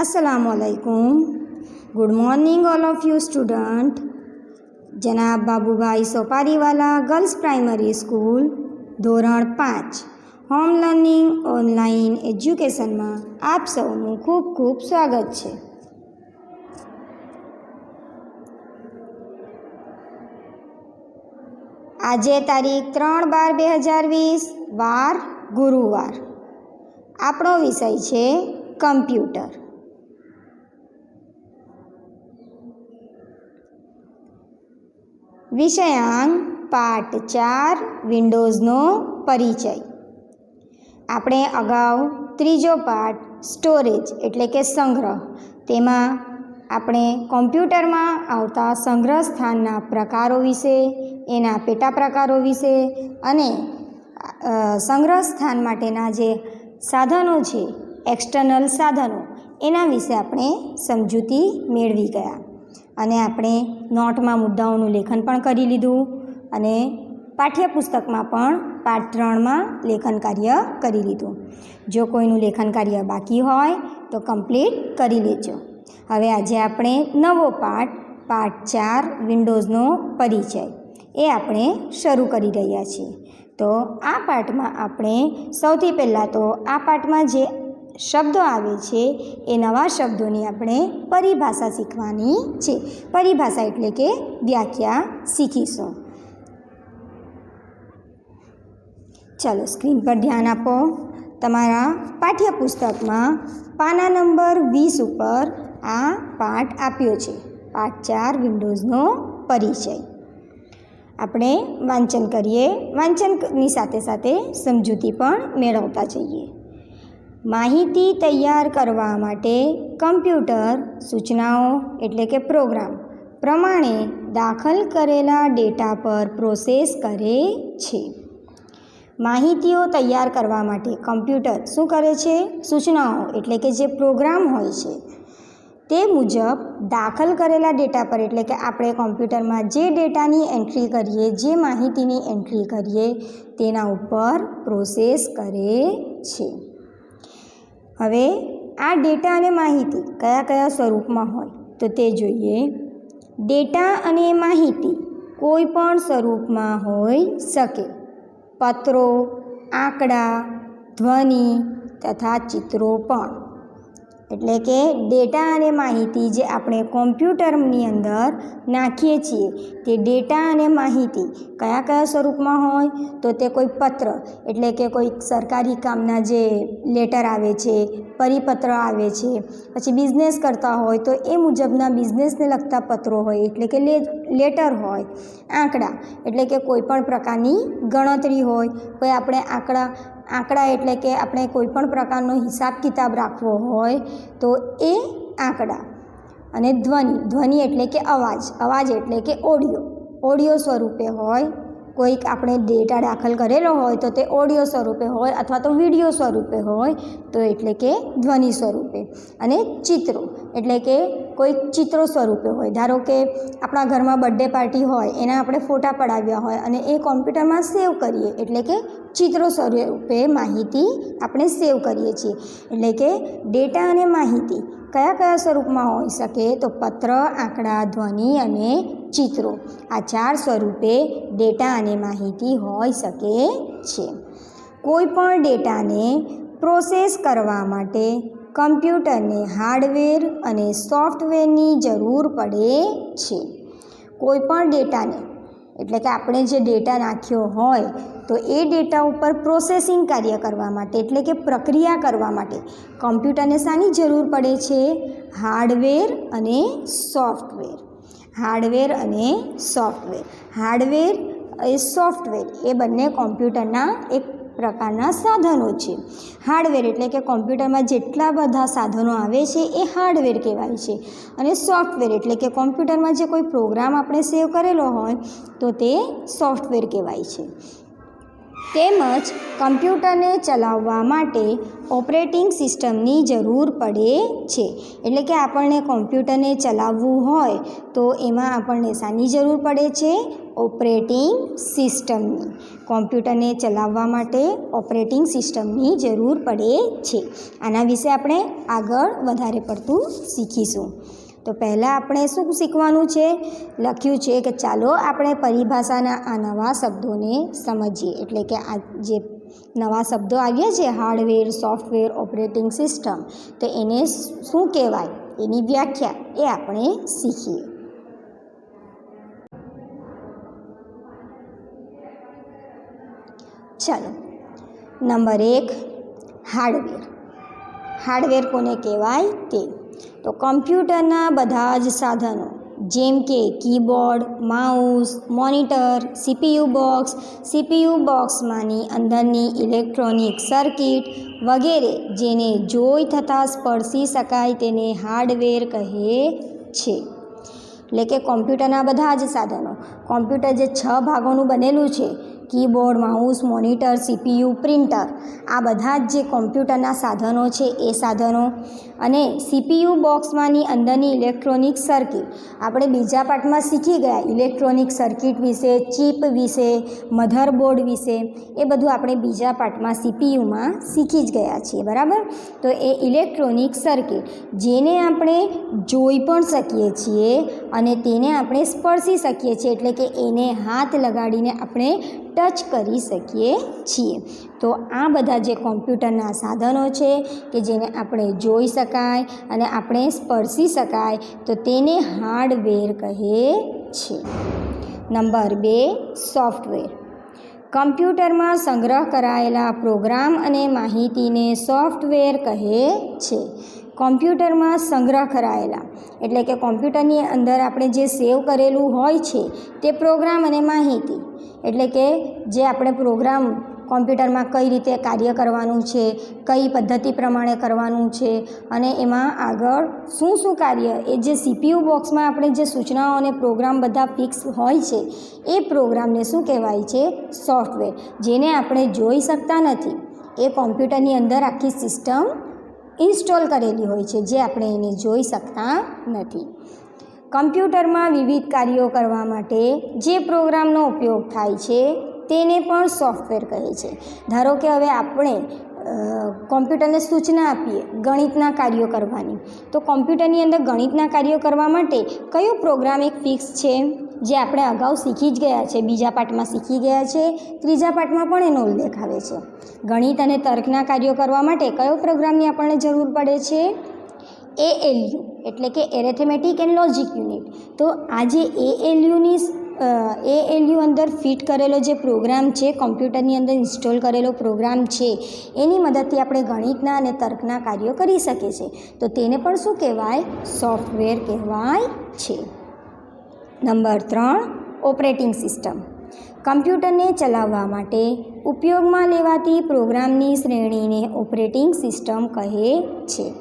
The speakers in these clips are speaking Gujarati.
असलकुम good morning all of you student जनाब Babubhai Soparivala girls primary school ધોરણ પાંચ હોમ લર્નિંગ ઓનલાઈન એજ્યુકેશનમાં આપ સૌનું ખૂબ ખૂબ સ્વાગત છે આજે તારીખ ત્રણ બાર બે હજાર વીસ વાર ગુરુવાર આપણો વિષય છે કમ્પ્યુટર વિષયાંક પાઠ ચાર વિન્ડોઝનો પરિચય. આપણે અગાઉ ત્રીજો પાઠ સ્ટોરેજ એટલે કે સંગ્રહ. તેમાં આપણે કોમ્પ્યુટરમાં આવતા સંગ્રહ સ્થાનના પ્રકારો વિશે, એના પેટા પ્રકારો વિશે અને સંગ્રહ સ્થાન માટેના જે સાધનો છે એક્સટર્નલ સાધનો, એના વિશે આપણે સમજૂતી મેળવી ગયા. અને આપણે નોટમાં મુદ્દાઓનું લેખન પણ કરી લીધું અને પાઠ્યપુસ્તકમાં પણ પાઠ ત્રણમાં લેખન કાર્ય કરી લીધું. જો કોઈનું લેખન કાર્ય બાકી હોય તો કમ્પ્લીટ કરી લેજો. હવે આજે આપણે નવો પાઠ પાઠ ચાર, વિન્ડોઝનો પરિચય. એ આપણે શરૂ કરી રહ્યા છીએ. તો આ પાઠમાં આપણે સૌથી પહેલાં તો આ પાઠમાં જે શબ્દો આવે છે, એ નવા શબ્દોની આપણે પરિભાષા શીખવાની છે. પરિભાષા એટલે કે વ્યાખ્યા શીખીશું. ચાલો સ્ક્રીન પર ધ્યાન આપો. તમારા પાઠ્યપુસ્તકમાં પાના નંબર વીસ ઉપર આ પાઠ આપ્યો છે. પાઠ ચાર, વિન્ડોઝનો પરિચય. આપણે વાંચન કરીએ. વાંચનની સાથે સાથે સમજૂતી પણ મેળવતા જઈએ. માહિતી તૈયાર કરવા માટે કમ્પ્યુટર, સૂચનાઓ એટલે કે પ્રોગ્રામ પ્રમાણે દાખલ કરેલા ડેટા પર પ્રોસેસ કરે છે. માહિતીઓ તૈયાર કરવા માટે કમ્પ્યુટર શું કરે છે? સૂચનાઓ એટલે કે જે પ્રોગ્રામ હોય છે, તે મુજબ દાખલ કરેલા ડેટા પર એટલે કે આપણે કોમ્પ્યુટરમાં જે ડેટાની એન્ટ્રી કરીએ, જે માહિતીની એન્ટ્રી કરીએ, તેના ઉપર પ્રોસેસ કરે છે. હવે આ ડેટા અને માહિતી કયા કયા સ્વરૂપમાં હોય તો તે જોઈએ. ડેટા અને માહિતી કોઈ પણ સ્વરૂપમાં હોઈ શકે. પત્રો, આંકડા, ધ્વનિ તથા ચિત્રો પણ. એટલે કે ડેટા અને માહિતી જે આપણે કોમ્પ્યુટરની અંદર નાખીએ છીએ, તે ડેટા અને માહિતી કયા કયા સ્વરૂપમાં હોય, તો તે કોઈ પત્ર, એટલે કે કોઈ સરકારી કામના જે લેટર આવે છે, પરિપત્ર આવે છે, પછી બિઝનેસ કરતા હોય, તો એ મુજબના બિઝનેસને લગતા પત્રો હોય, એટલે કે લેટર હોય, આંકડા, એટલે કે કોઈ પણ પ્રકારની ગણતરી હોય, કોઈ આપણે આંકડા આંકડા એટલે કે આપણે કોઈપણ પ્રકારનો હિસાબ કિતાબ રાખવો હોય તો એ આંકડા. અને ધ્વનિ ધ્વનિ એટલે કે અવાજ અવાજ એટલે કે ઓડિયો. ઓડિયો સ્વરૂપે હોય કોઈક આપણે ડેટા દાખલ કરેલો હોય તો તે ઓડિયો સ્વરૂપે હોય અથવા તો વીડિયો સ્વરૂપે હોય તો એટલે કે ધ્વનિ સ્વરૂપે. અને ચિત્રો, એટલે કે કોઈક ચિત્રો સ્વરૂપે હોય. ધારો કે આપણા ઘરમાં બર્થડે પાર્ટી હોય, એના આપણે ફોટા પડાવ્યા હોય અને એ કોમ્પ્યુટરમાં સેવ કરીએ, એટલે કે ચિત્રો સ્વરૂપે માહિતી આપણે સેવ કરીએ છીએ. એટલે કે ડેટા અને માહિતી કયા કયા સ્વરૂપમાં હોઈ શકે તો પત્ર, આંકડા, ધ્વનિ અને ચિત્રો. આ ચાર સ્વરૂપે ડેટા અને માહિતી હોઈ શકે છે. કોઈપણ ડેટાને પ્રોસેસ કરવા માટે કમ્પ્યુટરને હાર્ડવેર અને સોફ્ટવેરની જરૂર પડે છે. કોઈપણ ડેટાને, એટલે કે આપણે જે ડેટા નાખ્યો હોય તો એ ડેટા ઉપર પ્રોસેસિંગ કાર્ય કરવા માટે, એટલે કે પ્રક્રિયા કરવા માટે કમ્પ્યુટરને શાની જરૂર પડે છે? હાર્ડવેર અને સોફ્ટવેર. હાર્ડવેર અને સોફ્ટવેર. હાર્ડવેર એ સોફ્ટવેર, એ બંને કોમ્પ્યુટરના એક પ્રકારના સાધનો છે. હાર્ડવેર એટલે કે કોમ્પ્યુટરમાં જેટલા બધા સાધનો આવે છે, એ હાર્ડવેર કહેવાય છે. અને સોફ્ટવેર એટલે કે કોમ્પ્યુટરમાં જે કોઈ પ્રોગ્રામ આપણે સેવ કરેલો હોય, તો તે સોફ્ટવેર કહેવાય છે. તેમજ કમ્પ્યુટરને ચલાવવા માટે ઓપરેટિંગ સિસ્ટમની જરૂર પડે છે. એટલે કે આપણને કોમ્પ્યુટરને ચલાવવું હોય તો એમાં આપણને શાની જરૂર પડે છે? ઓપરેટિંગ સિસ્ટમની. કોમ્પ્યુટરને ચલાવવા માટે ઓપરેટિંગ સિસ્ટમની જરૂર પડે છે. આના વિશે આપણે આગળ વધારે પડતું શીખીશું. તો પહેલાં આપણે શું શીખવાનું છે? લખ્યું છે કે ચાલો આપણે પરિભાષાના આ નવા શબ્દોને સમજીએ. એટલે કે આ જે નવા શબ્દો આવ્યા છે, હાર્ડવેર, સોફ્ટવેર, ઓપરેટિંગ સિસ્ટમ, તો એને શું કહેવાય? એની વ્યાખ્યા એ આપણે શીખીએ. ચાલો. નંબર એક, હાર્ડવેર. હાર્ડવેર કોને કહેવાય? તે. તો કમ્પ્યુટરના બધા જ સાધનો, જેમ કે keyboard, mouse, monitor, CPU box, CPU બોક્સમાંની અંદરની ઇલેક્ટ્રોનિક સર્કિટ વગેરે જેને જોઈ થતાં સ્પર્શી શકાય તેને હાર્ડવેર કહે છે. એટલે કે કોમ્પ્યુટરના બધા જ સાધનો. કોમ્પ્યુટર જે છ ભાગોનું બનેલું છે keyboard mouse monitor, CPU, printer આ બધા જ જે કોમ્પ્યુટરના સાધનો છે એ સાધનો. અને સીપીયુ બોક્સમાંની અંદરની ઇલેક્ટ્રોનિક સર્કિટ. આપણે બીજા પાઠમાં શીખી ગયા ઇલેક્ટ્રોનિક સર્કિટ વિશે, ચીપ વિશે, મધરબોર્ડ વિશે. એ બધું આપણે બીજા પાઠમાં સીપીયુમાં શીખી જ ગયા છીએ, બરાબર? તો એ ઇલેક્ટ્રોનિક સર્કિટ, જેને આપણે જોઈ પણ શકીએ છીએ અને તેને આપણે સ્પર્શી શકીએ છીએ, એટલે કે એને હાથ લગાડીને આપણે ટચ કરી શકીએ છીએ. તો આ બધા જે કોમ્પ્યુટરના સાધનો છે કે જેને આપણે જોઈ શકાય અને આપણે સ્પર્શી શકાય, તો તેને હાર્ડવેર કહે છે. નંબર બે, સોફ્ટવેર. કમ્પ્યુટરમાં સંગ્રહ કરાયેલા પ્રોગ્રામ અને માહિતીને સોફ્ટવેર કહે છે. કોમ્પ્યુટરમાં સંગ્રહ કરાયેલા. એટલે કે કોમ્પ્યુટરની અંદર આપણે જે સેવ કરેલું હોય છે, તે પ્રોગ્રામ અને માહિતી. એટલે કે જે આપણે પ્રોગ્રામ કોમ્પ્યુટરમાં કઈ રીતે કાર્ય કરવાનું છે, કઈ પદ્ધતિ પ્રમાણે કરવાનું છે, અને એમાં આગળ શું શું કાર્ય, એ જે સીપીયુ બોક્સમાં આપણે જે સૂચનાઓ અને પ્રોગ્રામ બધા ફિક્સ હોય છે, એ પ્રોગ્રામને શું કહેવાય છે, સોફ્ટવેર. જેને આપણે જોઈ શકતા નથી. એ કોમ્પ્યુટરની અંદર આખી સિસ્ટમ ઇન્સ્ટોલ કરેલી હોય છે જે આપણે એને જોઈ શકતા નથી. કમ્પ્યુટરમાં વિવિધ કાર્યો કરવા માટે જે પ્રોગ્રામનો ઉપયોગ થાય છે તેને પણ સોફ્ટવેર કહે છે. ધારો કે હવે આપણે કોમ્પ્યુટરને સૂચના આપીએ ગણિતના કાર્યો કરવાની. તો કોમ્પ્યુટરની અંદર ગણિતના કાર્યો કરવા માટે કયો પ્રોગ્રામ એક ફિક્સ છે? જે આપણે અગાઉ શીખી જ ગયા છે, બીજા પાઠમાં શીખી ગયા છે, ત્રીજા પાઠમાં પણ એનો ઉલ્લેખ આવે છે. ગણિત અને તર્કના કાર્યો કરવા માટે કયો પ્રોગ્રામની આપણને જરૂર પડે છે? એએલયુ એટલે કે એરેથેમેટિક એન્ડ લોજિક યુનિટ તો આજે જે એએલયુ અંદર ફિટ કરેલો જે પ્રોગ્રામ છે, કોમ્પ્યુટરની અંદર ઇન્સ્ટોલ કરેલો પ્રોગ્રામ છે, એની મદદથી આપણે ગણિતના અને તર્કના કાર્યો કરી શકીએ છીએ. તો તેને પણ શું કહેવાય? સોફ્ટવેર કહેવાય છે. નંબર ત્રણ, ઓપરેટિંગ સિસ્ટમ. કમ્પ્યુટરને ચલાવવા માટે ઉપયોગમાં લેવાતી પ્રોગ્રામની શ્રેણીને ઓપરેટિંગ સિસ્ટમ કહે છે.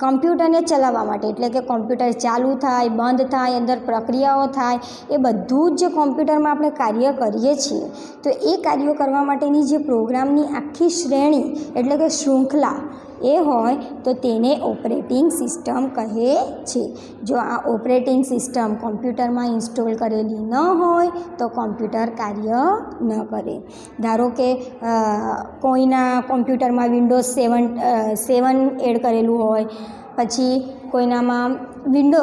કમ્પ્યુટરને ચલાવવા માટે, એટલે કે કોમ્પ્યુટર ચાલુ થાય, બંધ થાય, અંદર પ્રક્રિયાઓ થાય, એ બધું જ કોમ્પ્યુટરમાં આપણે કાર્ય કરીએ છીએ. તો એ કાર્યો કરવા માટેની જે પ્રોગ્રામની આખી શ્રેણી, એટલે કે શૃંખલા એ હોય તો તેને ઓપરેટિંગ સિસ્ટમ કહે છે. જો આ ઓપરેટિંગ સિસ્ટમ કોમ્પ્યુટરમાં ઇન્સ્ટોલ કરેલી ન હોય તો કોમ્પ્યુટર કાર્ય ન કરે. ધારો કે કોઈના કોમ્પ્યુટરમાં વિન્ડોઝ સેવન સેવન એડ કરેલું હોય, પછી કોઈનામાં વિન્ડો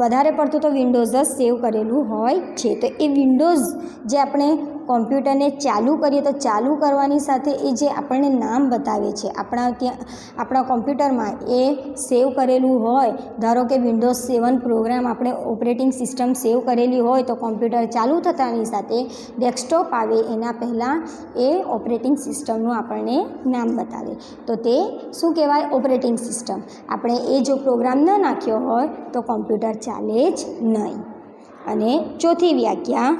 વધારે પડતું તો વિન્ડોઝ જ સેવ કરેલું હોય છે. તો એ વિન્ડોઝ જે આપણે કોમ્પ્યુટરને ચાલુ કરીએ તો ચાલુ કરવાની સાથે એ જે આપણને નામ બતાવે છે, આપણા ત્યાં આપણા કોમ્પ્યુટરમાં એ સેવ કરેલું હોય, ધારો કે વિન્ડોઝ સેવન પ્રોગ્રામ આપણે ઓપરેટિંગ સિસ્ટમ સેવ કરેલી હોય તો કોમ્પ્યુટર ચાલુ થતાની સાથે ડેસ્કટોપ આવે એના પહેલાં એ ઓપરેટિંગ સિસ્ટમનું આપણને નામ બતાવે. તો તે શું કહેવાય? Operating system. આપણે એ જો પ્રોગ્રામ ન નાખ્યો હોય તો કોમ્પ્યુટર ચાલે જ નહીં. અને ચોથી વ્યાખ્યા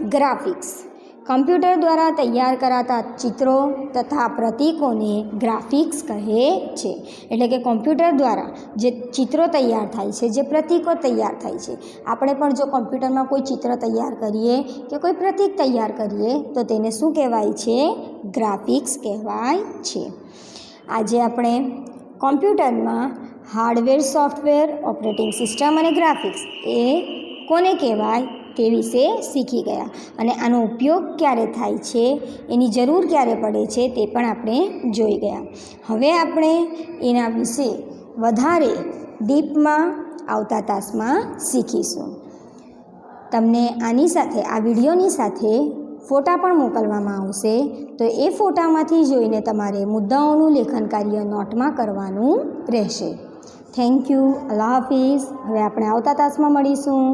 ગ્રાફિક્સ કમ્પ્યુટર દ્વારા તૈયાર કરાતા ચિત્રો તથા પ્રતીકોને ગ્રાફિક્સ કહે છે. એટલે કે કોમ્પ્યુટર દ્વારા જે ચિત્રો તૈયાર થાય છે, જે પ્રતીકો તૈયાર થાય છે. આપણે પણ જો કોમ્પ્યુટરમાં કોઈ ચિત્ર તૈયાર કરીએ કે કોઈ પ્રતીક તૈયાર કરીએ, તો તેને શું કહેવાય છે? ગ્રાફિક્સ કહેવાય છે. આજે આપણે કોમ્પ્યુટરમાં હાર્ડવેર સોફ્ટવેર ઓપરેટિંગ સિસ્ટમ અને ગ્રાફિક્સ એ કોને કહેવાય? તે વિશે શીખી ગયા અને આનો ઉપયોગ ક્યારે થાય છે, એની જરૂર ક્યારે પડે છે તે પણ આપણે જોઈ ગયા. હવે આપણે એના વિશે વધારે ડીપમાં આવતા તાસમાં શીખીશું. તમને આની સાથે, આ વિડીયોની સાથે ફોટા પણ મોકલવામાં આવશે, તો એ ફોટામાંથી જોઈને તમારે મુદ્દાઓનું લેખન કાર્ય નોટમાં કરવાનું રહેશે. થેન્ક યુ અલ્લાહ હાફિઝ હવે આપણે આવતા તાસમાં મળીશું.